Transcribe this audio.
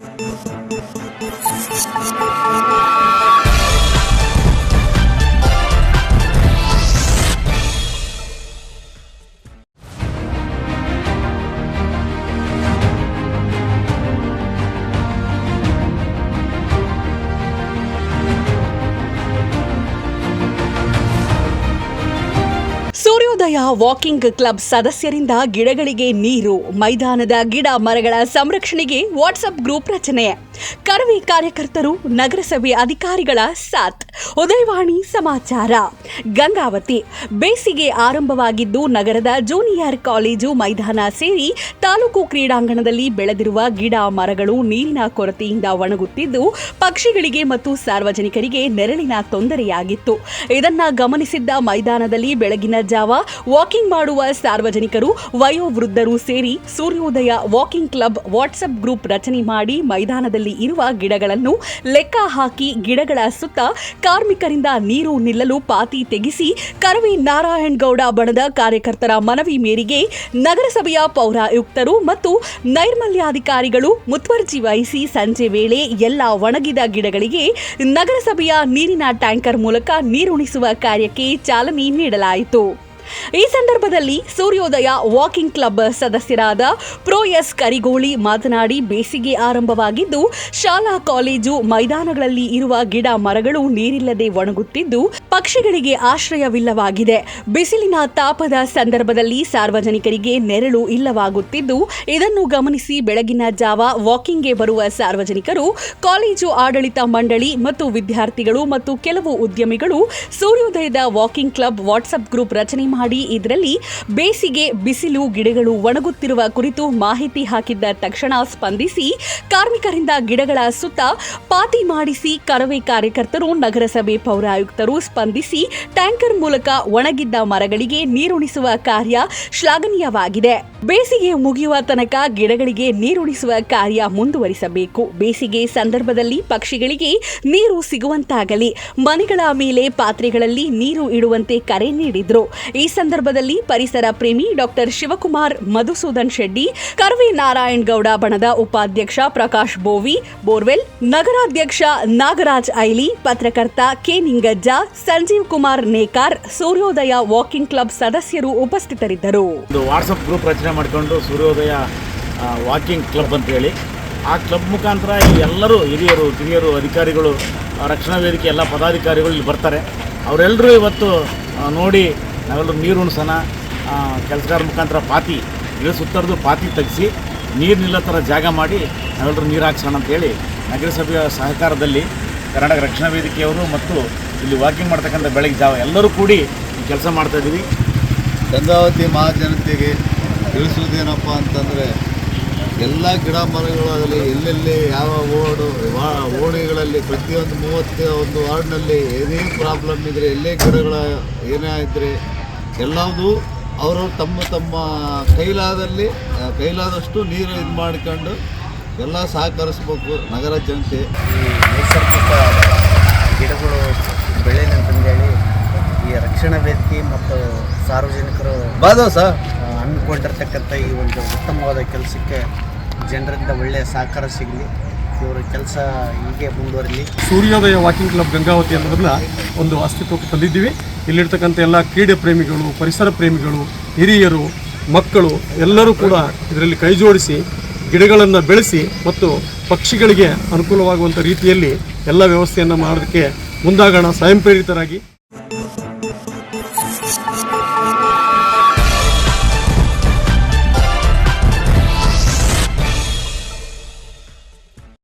you ಸೂರ್ಯೋದಯ walking club ಸದಸ್ಯರಿಂದ ಗಿಡಗಳಿಗೆ ನೀರು, ಮೈದಾನದ ಗಿಡ ಮರಗಳ ಸಂರಕ್ಷಣೆಗೆ ವಾಟ್ಸಪ್ ಗ್ರೂಪ್ ರಚನೆ. ಕರವೇ ಕಾರ್ಯಕರ್ತರು, ನಗರಸಭೆ ಅಧಿಕಾರಿಗಳ ಸಾಥ್. ಉದಯವಾಣಿ ಸಮಾಚಾರ. ಗಂಗಾವತಿ. ಬೇಸಿಗೆ ಆರಂಭವಾಗಿದ್ದು ನಗರದ ಜೂನಿಯರ್ ಕಾಲೇಜು ಮೈದಾನ ಸೇರಿ ತಾಲೂಕು ಕ್ರೀಡಾಂಗಣದಲ್ಲಿ ಬೆಳೆದಿರುವ ಗಿಡ ಮರಗಳು ನೀರಿನ ಕೊರತೆಯಿಂದ ಒಣಗುತ್ತಿದ್ದು, ಪಕ್ಷಿಗಳಿಗೆ ಮತ್ತು ಸಾರ್ವಜನಿಕರಿಗೆ ನೆರಳಿನ ತೊಂದರೆಯಾಗಿತ್ತು. ಇದನ್ನ ಗಮನಿಸಿದ್ದ ಮೈದಾನದಲ್ಲಿ ಬೆಳಗಿನ ಜಾವ ವಾಕಿಂಗ್ ಮಾಡುವ ಸಾರ್ವಜನಿಕರು, ವಯೋವೃದ್ಧರು ಸೇರಿ ಸೂರ್ಯೋದಯ ವಾಕಿಂಗ್ ಕ್ಲಬ್ ವಾಟ್ಸಪ್ ಗ್ರೂಪ್ ರಚನೆ ಮಾಡಿ ಮೈದಾನದಲ್ಲಿ ಇರುವ ಗಿಡಗಳನ್ನು ಲೆಕ್ಕ ಹಾಕಿ ಗಿಡಗಳ ಸುತ್ತ ಕಾರ್ಮಿಕರಿಂದ ನೀರು ನಿಲ್ಲಲು ಪಾತಿ ತೆಗೆಸಿ ಕರವಿ ನಾರಾಯಣಗೌಡ ಬಣದ ಕಾರ್ಯಕರ್ತರ ಮನವಿ ಮೇರೆಗೆ ನಗರಸಭೆಯ ಪೌರಾಯುಕ್ತರು ಮತ್ತು ನೈರ್ಮಲ್ಯಾಧಿಕಾರಿಗಳು ಮುತುವರ್ಜಿ ವಹಿಸಿ ಸಂಜೆ ವೇಳೆ ಎಲ್ಲ ಒಣಗಿದ ಗಿಡಗಳಿಗೆ ನಗರಸಭೆಯ ನೀರಿನ ಟ್ಯಾಂಕರ್ ಮೂಲಕ ನೀರುಣಿಸುವ ಕಾರ್ಯಕ್ಕೆ ಚಾಲನೆ ನೀಡಲಾಯಿತು. ಈ ಸಂದರ್ಭದಲ್ಲಿ ಸೂರ್ಯೋದಯ ವಾಕಿಂಗ್ ಕ್ಲಬ್ ಸದಸ್ಯರಾದ ಪ್ರೊ ಎಸ್ ಕರಿಗೋಳಿ ಮಾತನಾಡಿ ಬೇಸಿಗೆ ಆರಂಭವಾಗಿದ್ದು, ಶಾಲಾ, ಕಾಲೇಜು ಮೈದಾನಗಳಲ್ಲಿ ಇರುವ ಗಿಡ ಮರಗಳು ನೀರಿಲ್ಲದೆ ಒಣಗುತ್ತಿದ್ದು, ಪಕ್ಷಿಗಳಿಗೆ ಆಶ್ರಯವಿಲ್ಲವಾಗಿದೆ. ಬಿಸಿಲಿನ ತಾಪದ ಸಂದರ್ಭದಲ್ಲಿ ಸಾರ್ವಜನಿಕರಿಗೆ ನೆರಳು ಇಲ್ಲವಾಗುತ್ತಿದ್ದು, ಇದನ್ನು ಗಮನಿಸಿ ಬೆಳಗಿನ ಜಾವ ವಾಕಿಂಗ್ಗೆ ಬರುವ ಸಾರ್ವಜನಿಕರು, ಕಾಲೇಜು ಆಡಳಿತ ಮಂಡಳಿ ಮತ್ತು ವಿದ್ಯಾರ್ಥಿಗಳು ಮತ್ತು ಕೆಲವು ಉದ್ಯಮಿಗಳು ಸೂರ್ಯೋದಯದ ವಾಕಿಂಗ್ ಕ್ಲಬ್ ವಾಟ್ಸಪ್ ಗ್ರೂಪ್ ರಚನೆ ಮಾಡಿ ಇದರಲ್ಲಿ ಬೇಸಿಗೆ, ಬಿಸಿಲು, ಗಿಡಗಳು ಒಣಗುತ್ತಿರುವ ಕುರಿತು ಮಾಹಿತಿ ಹಾಕಿದ್ದ ತಕ್ಷಣ ಸ್ಪಂದಿಸಿ ಕಾರ್ಮಿಕರಿಂದ ಗಿಡಗಳ ಸುತ್ತ ಪಾತಿ ಮಾಡಿಸಿ ಕರವೇ ಕಾರ್ಯಕರ್ತರು, ನಗರಸಭೆ ಪೌರಾಯುಕ್ತರು ಸ್ಪಂದಿಸಿ ಟ್ಯಾಂಕರ್ ಮೂಲಕ ಒಣಗಿದ್ದ ಮರಗಳಿಗೆ ನೀರುಣಿಸುವ ಕಾರ್ಯ ಶ್ಲಾಘನೀಯವಾಗಿದೆ. ಬೇಸಿಗೆ ಮುಗಿಯುವ ತನಕ ಗಿಡಗಳಿಗೆ ನೀರುಣಿಸುವ ಕಾರ್ಯ ಮುಂದುವರಿಸಬೇಕು. ಬೇಸಿಗೆ ಸಂದರ್ಭದಲ್ಲಿ ಪಕ್ಷಿಗಳಿಗೆ ನೀರು ಸಿಗುವಂತಾಗಲಿ. ಮನೆಗಳ ಮೇಲೆ ಪಾತ್ರೆಗಳಲ್ಲಿ ನೀರು ಇಡುವಂತೆ ಕರೆ ನೀಡಿದ್ರು. ಸಂದರ್ಭದಲ್ಲಿ ಪರಿಸರ ಪ್ರೇಮಿ ಡಾಕ್ಟರ್ ಶಿವಕುಮಾರ್ ಮಧುಸೂದನ್ ಶೆಡ್ಡಿ ಕರ್ವಿ ನಾರಾಯಣ್ ಗೌಡ ಬಣದ ಉಪಾಧ್ಯಕ್ಷ ಪ್ರಕಾಶ್ ಬೋವಿ, ಬೋರ್ವೆಲ್, ನಗರಾಧ್ಯಕ್ಷ ನಾಗರಾಜ್ ಐಲಿ, ಪತ್ರಕರ್ತ K Ningajja, Sanjeev Kumar Nekar, Suryodaya walking club ಸದಸ್ಯರು ಉಪಸ್ಥಿತರಿದ್ದರು. ವಾಟ್ಸಪ್ ಗ್ರೂಪ್ ರಚನೆ ಮಾಡಿಕೊಂಡು ಸೂರ್ಯೋದಯ ವಾಕಿಂಗ್ ಕ್ಲಬ್ ಅಂತೇಳಿ ಆ ಕ್ಲಬ್ ಮುಖಾಂತರ ಎಲ್ಲರೂ ಹಿರಿಯರು, ಕಿರಿಯರು, ಅಧಿಕಾರಿಗಳು ರಕ್ಷಣಾ ವೇದಿಕೆ ಎಲ್ಲ ಪದಾಧಿಕಾರಿಗಳು ಇಲ್ಲಿ ಬರ್ತಾರೆ. ಅವರೆಲ್ಲರೂ ಇವತ್ತು ನೋಡಿ ನಾವೆಲ್ಲರೂ ನೀರು ಉಣಿಸೋಣ ಕೆಲಸಗಾರ ಮುಖಾಂತರ ಪಾತಿ ಗಿಡ ಸುತ್ತರದು ಪಾತಿ ತೆಗೆಸಿ, ನೀರು ನಿಲ್ಲೋ ಥರ ಜಾಗ ಮಾಡಿ ನಾವೆಲ್ಲರೂ ನೀರು ಹಾಕ್ಸೋಣ ಅಂತೇಳಿ ನಗರಸಭೆಯ ಸಹಕಾರದಲ್ಲಿ ಕರ್ನಾಟಕ ರಕ್ಷಣಾ ವೇದಿಕೆಯವರು ಮತ್ತು ಇಲ್ಲಿ ವಾಕಿಂಗ್ ಮಾಡ್ತಕ್ಕಂಥ ಬೆಳಗ್ಗೆ ಜಾವ ಎಲ್ಲರೂ ಕೂಡಿ ಕೆಲಸ ಮಾಡ್ತಾಯಿದ್ದೀವಿ ಗಂಗಾವತಿ ಮಹಾಜನತೆಗೆ ತಿಳಿಸುವುದೇನಪ್ಪ ಅಂತಂದರೆ ಎಲ್ಲ ಗಿಡ ಮರಗಳಾಗಲಿ ಎಲ್ಲೆಲ್ಲಿ ಯಾವ ಓಡು ಓಣಿಗಳಲ್ಲಿ ಪ್ರತಿಯೊಂದು ಮೂವತ್ತು ಒಂದು ವಾರ್ಡ್ನಲ್ಲಿ ಏನೇ ಪ್ರಾಬ್ಲಮ್ ಇದ್ದರೆ ಎಲ್ಲೇ ಗಿಡಗಳ ಏನೇ ಇದ್ದರೆ ಎಲ್ಲವೂ ಅವರು ತಮ್ಮ ತಮ್ಮ ಕೈಲಾದಲ್ಲಿ ಕೈಲಾದಷ್ಟು ನೀರು ಇದು ಮಾಡಿಕೊಂಡು ಎಲ್ಲ ಸಹಕರಿಸ್ಬೇಕು ನಗರ ಜನತೆ. ಈ ನೈಸರ್ಗಿಕ ಗಿಡಗಳು ಬೆಳೆನಂತಂದೇಳಿ ಅಂತಂದೇಳಿ ಈ ರಕ್ಷಣಾ ವ್ಯಕ್ತಿ ಮತ್ತು ಸಾರ್ವಜನಿಕರು ಬಾದ ಸರ್. ಹಮ್ಮಿಕೊಂಡಿರ್ತಕ್ಕಂಥ ಈ ಒಂದು ಉತ್ತಮವಾದ ಕೆಲಸಕ್ಕೆ ಜನರಿಂದ ಒಳ್ಳೆಯ ಸಹಕಾರ ಸಿಗಲಿ. ಇವರ ಕೆಲಸ ಹೀಗೆ ಮುಂದುವರಲಿ. ಸೂರ್ಯೋದಯ ವಾಕಿಂಗ್ ಕ್ಲಬ್ ಗಂಗಾವತಿ ಅನ್ನೋದನ್ನ ಒಂದು ಅಸ್ತಿತ್ವಕ್ಕೆ ತಂದಿದ್ದೀವಿ. ಇಲ್ಲಿರ್ತಕ್ಕಂಥ ಎಲ್ಲ ಕ್ರೀಡೆ ಪ್ರೇಮಿಗಳು, ಪರಿಸರ ಪ್ರೇಮಿಗಳು, ಹಿರಿಯರು, ಮಕ್ಕಳು ಎಲ್ಲರೂ ಕೂಡ ಇದರಲ್ಲಿ ಕೈ ಜೋಡಿಸಿ, ಗಿಡಗಳನ್ನು ಬೆಳೆಸಿ ಮತ್ತು ಪಕ್ಷಿಗಳಿಗೆ ಅನುಕೂಲವಾಗುವಂಥ ರೀತಿಯಲ್ಲಿ ಎಲ್ಲ ವ್ಯವಸ್ಥೆಯನ್ನು ಮಾಡೋದಕ್ಕೆ ಮುಂದಾಗೋಣ. ಸ್ವಯಂ ಪ್ರೇರಿತರಾಗಿ